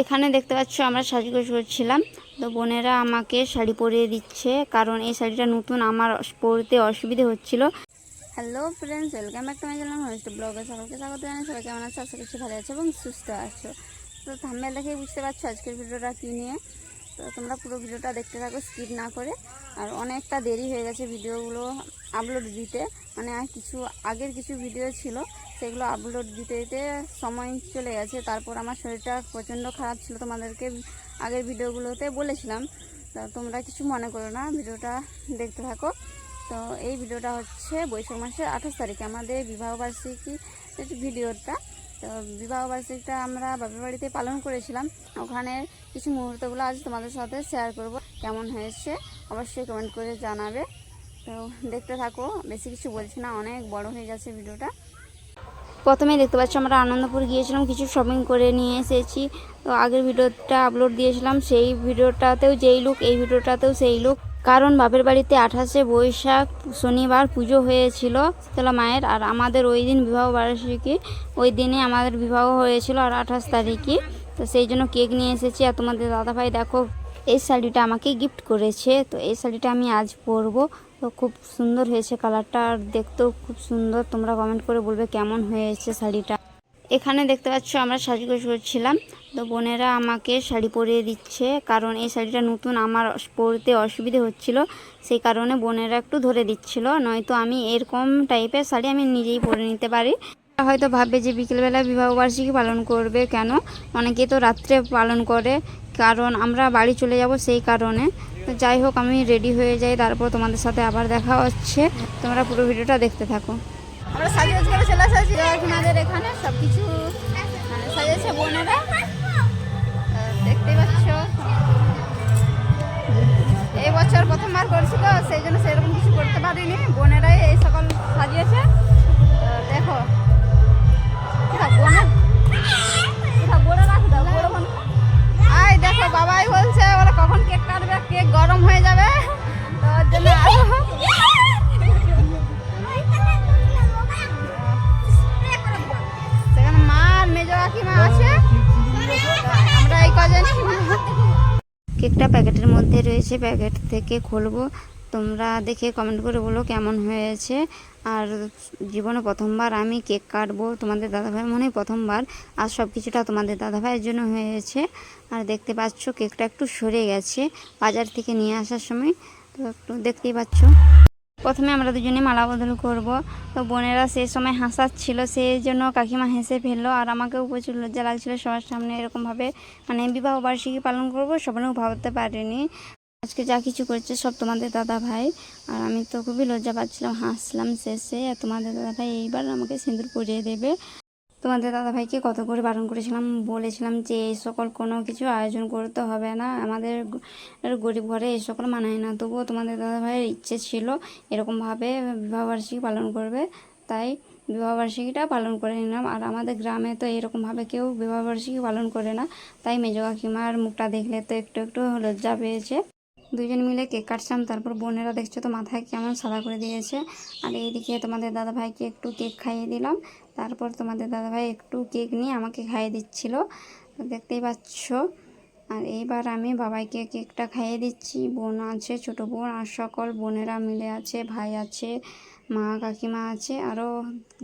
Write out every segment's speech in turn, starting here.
এখানে দেখতে পাচ্ছ আমরা সাজগোজ করছিলাম। তো বোনেরা আমাকে শাড়ি পরিয়ে দিচ্ছে, কারণ এই শাড়িটা নতুন, আমার পরতে অসুবিধে হচ্ছিল। Hello friends welcome back to my channel হয়েছে ব্লগে সকলকে স্বাগত জানাই সবাই কেমন আছে? আশা করছি ভালো আছে এবং সুস্থ আছো। তো থাম্বেল দেখে বুঝতে পারছ আজকের ভিডিওটা কী নিয়ে। তো তোমরা পুরো ভিডিওটা দেখতে থাকো স্কিপ না করে। আর অনেকটা দেরি হয়ে গেছে ভিডিওগুলো আপলোড দিতে। মানে কিছু, আগের কিছু ভিডিও ছিল। সেগুলো আপলোড দিতে দিতে সময় চলে গেছে। তারপর আমার শরীরটা প্রচণ্ড খারাপ ছিল তোমাদেরকে আগের ভিডিওগুলোতে বলেছিলাম। তা তোমরা কিছু মনে করো না, ভিডিওটা দেখতে থাকো। তো এই ভিডিওটা হচ্ছে বৈশাখ মাসের আঠাশ তারিখে আমাদের বিবাহবার্ষিকী ভিডিওটা। তো বিবাহবার্ষিকীটা আমরা বাপের বাড়িতে পালন করেছিলাম। ওখানে কিছু মুহূর্তগুলো আজ তোমাদের সাথে শেয়ার করব, কেমন হয়েছে অবশ্যই কমেন্ট করে জানাবে। তো দেখতে থাকো, বেশি কিছু বলছি না, অনেক বড় হয়ে যাচ্ছে ভিডিওটা। প্রথমেই দেখতে পাচ্ছি আমরা আনন্দপুর গিয়েছিলাম, কিছু শপিং করে নিয়ে এসেছি। তো আগের ভিডিওটা আপলোড দিয়েছিলাম, সেই ভিডিওটাতেও যেই লুক এই ভিডিওটাতেও সেই লুক কারণ বাপের বাড়িতে আঠাশে বৈশাখ শনিবার পুজো হয়েছিল শীতলা মায়ের, আর আমাদের ওই দিন বিবাহ বার্ষিকী, ওই দিনে আমাদের বিবাহ হয়েছিল আর আঠাশ তারিখে তো সেই জন্য কেক নিয়ে এসেছি। আর তোমাদের দাদাভাই দেখো এই শাড়িটা আমাকে গিফট করেছে। তো এই শাড়িটা আমি আজ পরবো। তো খুব সুন্দর হয়েছে কালারটা আর দেখতেও খুব সুন্দর। তোমরা কমেন্ট করে বলবে কেমন হয়েছে শাড়িটা। এখানে দেখতে পাচ্ছ আমরা সাজগোজ করছিলাম। তো বোনেরা আমাকে শাড়ি পরিয়ে দিচ্ছে। কারণ এই শাড়িটা নতুন আমার পরতে অসুবিধে হচ্ছিল। সেই কারণে বোনেরা একটু ধরে দিচ্ছিল। নয়তো আমি এরকম টাইপের শাড়ি আমি নিজেই পরে নিতে পারি। হয়তো ভাববে যে বিকেলবেলা বিবাহবার্ষিকী পালন করবে কেন? অনেকে তো রাত্রে পালন করে, কারণ আমরা বাড়ি চলে যাব সেই কারণে। তো যাই হোক, আমি রেডি হয়ে যাই, তারপর তোমাদের সাথে আবার দেখা হচ্ছে। তোমরা পুরো ভিডিওটা দেখতে থাকো। আমরা সব কিছু মানে বোনেরা। দেখতেই পাচ্ছ। এই বছর সেই জন্য সেরকম কিছু করতে পারিনি। বোনেরাই এই সকল সাজিয়েছে। দেখো বাবাই কখন কেক গরম হয়ে যাবে। মা আর মেজ কাকিমা আছে। আমরা এই কেকটা প্যাকেটের মধ্যে রয়েছে, প্যাকেট থেকে খুলবো। তোমরা দেখে কমেন্ট করে বলো কেমন হয়েছে। আর জীবনে প্রথমবার আমি কেক কাটবো তোমাদের দাদাভাই মনে প্রথমবার। আর সব কিছুটা তোমাদের দাদাভাইয়ের জন্য হয়েছে। আর দেখতে পাচ্ছ কেকটা একটু সরে গেছে বাজার থেকে নিয়ে আসার সময়। তো একটু দেখতেই পাচ্ছ। প্রথমে আমরা দুজনে মালা বদল করব। তো বোনেরা সেই সময় হাসাচ্ছিল, সেই জন্য কাকিমা হেসে ফেলল। আর আমাকেও প্রচুর লজ্জা লাগছিল, সবার সামনে এরকমভাবে মানে বিবাহ বার্ষিকী পালন করব সবাই ভাবতে পারিনি। আজকে যা কিছু করছে সব তোমাদের দাদা ভাই। আর আমি তো খুবই লজ্জা পাচ্ছিলাম, হাসলাম শেষে। আর তোমাদের দাদা ভাই এইবার আমাকে সিঁদুর পরিয়ে দেবে। তোমাদের দাদাভাইকে কত করে বারণ করেছিলাম, বলেছিলাম যে এই সকল কোনো কিছু আয়োজন করতে হবে না। আমাদের গরিব ঘরে এই সকল মানায় না। তবুও তোমাদের দাদাভাইয়ের ইচ্ছে ছিল এরকমভাবে বিবাহবার্ষিকী পালন করবে। তাই বিবাহবার্ষিকীটা পালন করে নিলাম। আর আমাদের গ্রামে তো এরকমভাবে কেউ বিবাহবার্ষিকী পালন করে না। তাই মেজো কাকিমার মুখটা দেখলে তো একটু একটু লজ্জা পেয়েছে। দুজন মিলে কেক কাটছিলাম, তারপর বোনেরা দেখছ তো মাথায় কেমন সাদা করে দিয়েছে। আর এইদিকে তোমাদের দাদাভাইকে একটু কেক খাইয়ে দিলাম। তারপর তোমাদের দাদাভাই একটু কেক নিয়ে আমাকে খাইয়ে দিচ্ছিল। দেখতেই পাচ্ছ। আর এইবার আমি বাবাইকে কেকটা খাইয়ে দিচ্ছি। বোন আছে, ছোটো বোন, আর সকল বোনেরা মিলে আছে, ভাই আছে। মা কাকিমা আছে আরও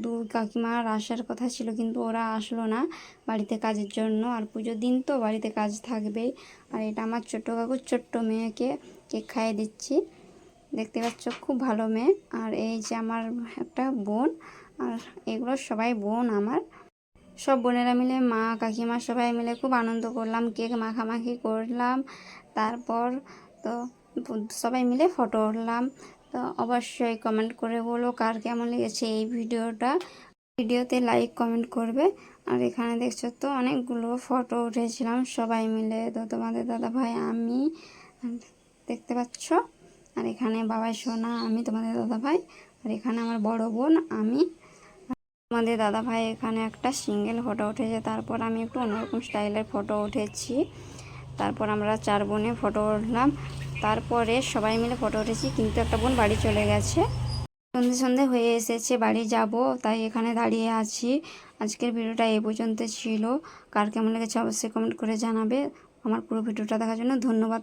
দু কাকিমার আসার কথা ছিল, কিন্তু ওরা আসলো না বাড়িতে কাজের জন্য। আর পুজোর দিন তো বাড়িতে কাজ থাকবেই। আর এটা আমার ছোট কাকুর ছোট্ট মেয়েকে কেক খাইয়ে দিচ্ছি। দেখতে পাচ্ছ, খুব ভালো মেয়ে। আর এই যে আমার একটা বোন, আর এগুলো সবাই বোন আমার। সব বোনেরা মিলে, মা, কাকিমা সবাই মিলে খুব আনন্দ করলাম, কেক মাখামাখি করলাম। তারপর তো সবাই মিলে ফটো উঠলাম। তো অবশ্যই কমেন্ট করে বলো কার কেমন লেগেছে এই ভিডিওটা। ভিডিওতে লাইক কমেন্ট করবে। আর এখানে দেখছ তো অনেকগুলো ফটো উঠেছিলাম সবাই মিলে। তো তোমাদের দাদা ভাই, আমি দেখতে পাচ্ছ? আর এখানে বাবাই সোনা, আমি তোমাদের দাদা ভাই। আর এখানে আমার বড় বোন, আমি। আমাদের দাদা ভাই এখানে একটা সিঙ্গেল ফটো উঠেছে। তারপর আমি একটু অন্যরকম স্টাইলের ফটো উঠেছি। তারপর আমরা চার বোনে ফটো উঠলাম। তারপরে সবাই মিলে ফটো উঠেছি, কিন্তু একটা বোন বাড়ি চলে গেছে। সন্ধে সন্ধে হয়ে এসেছে, বাড়ি যাব, তাই এখানে দাঁড়িয়ে আছি। আজকের ভিডিওটা এ পর্যন্ত ছিল। কার কেমন লেগেছে অবশ্যই কমেন্ট করে জানাবে। আমার পুরো ভিডিওটা দেখার জন্য ধন্যবাদ।